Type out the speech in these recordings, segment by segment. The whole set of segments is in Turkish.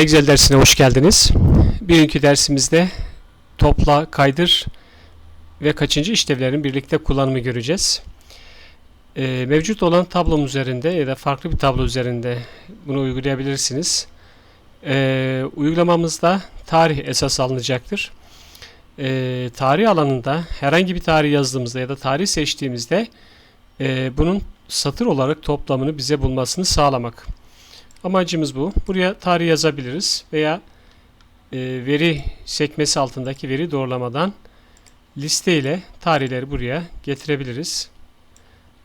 Excel dersine hoş geldiniz. Bugünkü dersimizde topla, kaydır ve kaçıncı işlevlerin birlikte kullanımı göreceğiz. Ee, mevcut olan tablom üzerinde ya da farklı bir tablo üzerinde bunu uygulayabilirsiniz. Ee, uygulamamızda tarih esas alınacaktır. Ee, tarih alanında herhangi bir tarih yazdığımızda ya da tarih seçtiğimizde e, bunun satır olarak toplamını bize bulmasını sağlamak. Amacımız bu. Buraya tarih yazabiliriz veya e, veri sekmesi altındaki veri doğrulamadan liste ile tarihleri buraya getirebiliriz.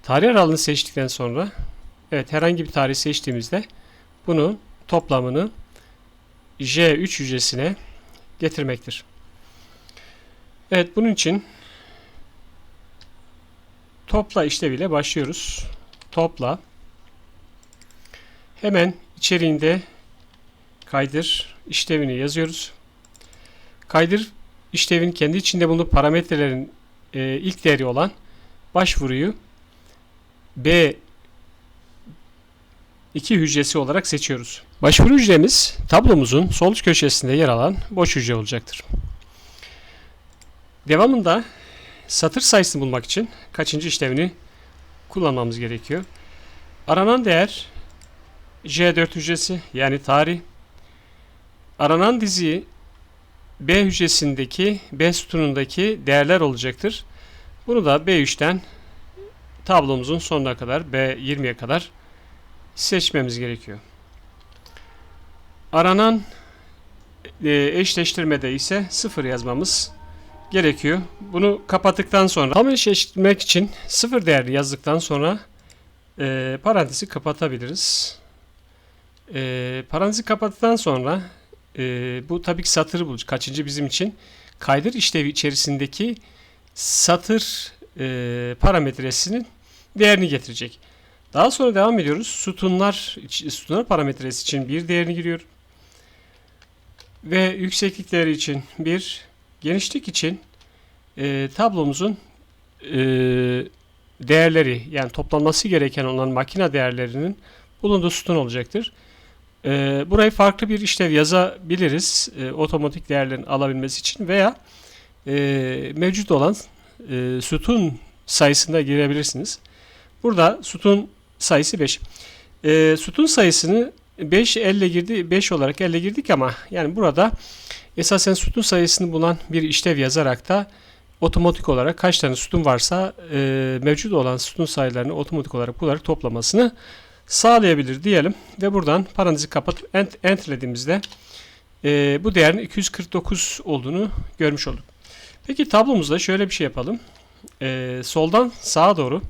Tarih aralığını seçtikten sonra evet herhangi bir tarih seçtiğimizde bunun toplamını J3 hücresine getirmektir. Evet bunun için topla işleviyle başlıyoruz. Topla Hemen içeriğinde kaydır işlevini yazıyoruz. Kaydır işlevinin kendi içinde bulunduğu parametrelerin e, ilk değeri olan başvuruyu B 2 hücresi olarak seçiyoruz. Başvuru hücremiz tablomuzun sol üst köşesinde yer alan boş hücre olacaktır. Devamında satır sayısını bulmak için kaçıncı işlevini kullanmamız gerekiyor. Aranan değer J4 hücresi yani tarih. Aranan dizi B hücresindeki B sütunundaki değerler olacaktır. Bunu da B3'ten tablomuzun sonuna kadar B20'ye kadar seçmemiz gerekiyor. Aranan e, eşleştirmede ise 0 yazmamız gerekiyor. Bunu kapattıktan sonra tam eşleştirmek için 0 değerli yazdıktan sonra e, parantezi kapatabiliriz. E, parantezi kapattıktan sonra e, bu tabii ki satırı bulacak. Kaçıncı bizim için? Kaydır işlevi içerisindeki satır e, parametresinin değerini getirecek. Daha sonra devam ediyoruz. Sütunlar, sütunlar parametresi için bir değerini giriyor. Ve yükseklik değeri için bir, genişlik için e, tablomuzun e, değerleri yani toplanması gereken olan makine değerlerinin bulunduğu sütun olacaktır. E, burayı farklı bir işlev yazabiliriz e, otomatik değerlerin alabilmesi için veya e, mevcut olan e, sütun sayısında girebilirsiniz. Burada sütun sayısı 5. E, sütun sayısını 5 elle girdi 5 olarak elle girdik ama yani burada esasen sütun sayısını bulan bir işlev yazarak da otomatik olarak kaç tane sütun varsa e, mevcut olan sütun sayılarını otomatik olarak bularak toplamasını sağlayabilir diyelim ve buradan parantezi kapatıp enterlediğimizde e, bu değerin 249 olduğunu görmüş olduk. Peki tablomuzda şöyle bir şey yapalım. E, soldan sağa doğru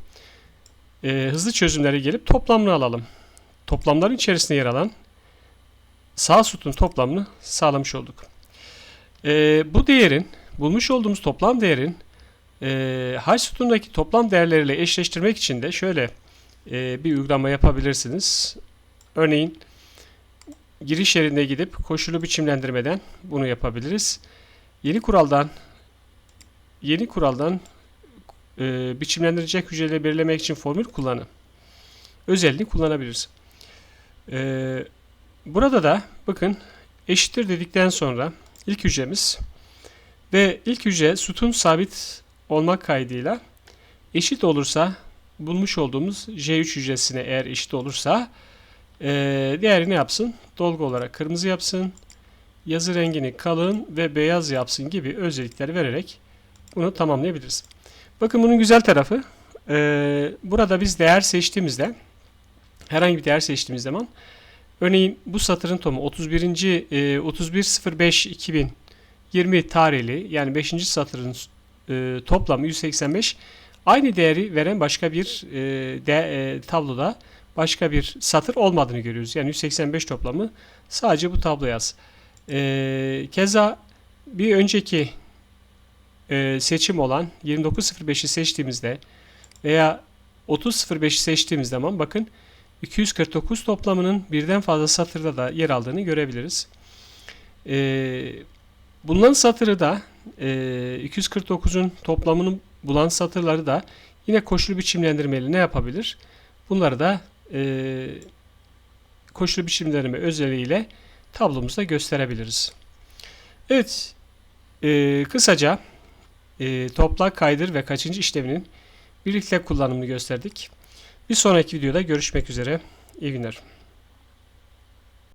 e, hızlı çözümlere gelip toplamını alalım. Toplamların içerisinde yer alan sağ sütun toplamını sağlamış olduk. E, bu değerin bulmuş olduğumuz toplam değerin e, H sütundaki toplam değerleriyle eşleştirmek için de şöyle e, bir uygulama yapabilirsiniz. Örneğin giriş yerine gidip koşulu biçimlendirmeden bunu yapabiliriz. Yeni kuraldan yeni kuraldan e, biçimlendirecek hücreleri belirlemek için formül kullanı özelliğini kullanabiliriz. E, burada da bakın eşittir dedikten sonra ilk hücremiz ve ilk hücre sütun sabit olmak kaydıyla eşit olursa bulmuş olduğumuz J3 hücresine eğer eşit olursa e, değerini yapsın? Dolgu olarak kırmızı yapsın, yazı rengini kalın ve beyaz yapsın gibi özellikler vererek bunu tamamlayabiliriz. Bakın bunun güzel tarafı e, burada biz değer seçtiğimizde herhangi bir değer seçtiğimiz zaman örneğin bu satırın tomu 31. E, 31.05 2020 tarihli yani 5. satırın e, toplamı 185 Aynı değeri veren başka bir e, de, e, tabloda başka bir satır olmadığını görüyoruz. Yani 185 toplamı sadece bu tablo yaz. E, keza bir önceki e, seçim olan 2905'i seçtiğimizde veya 3005'i seçtiğimiz zaman bakın 249 toplamının birden fazla satırda da yer aldığını görebiliriz. E, bulunan satırı da e, 249'un toplamının bulan satırları da yine koşulu biçimlendirmeyle ne yapabilir? Bunları da e, koşulu biçimlendirme özelliğiyle tablomuzda gösterebiliriz. Evet, e, kısaca e, topla, kaydır ve kaçıncı işleminin birlikte kullanımını gösterdik. Bir sonraki videoda görüşmek üzere. İyi günler.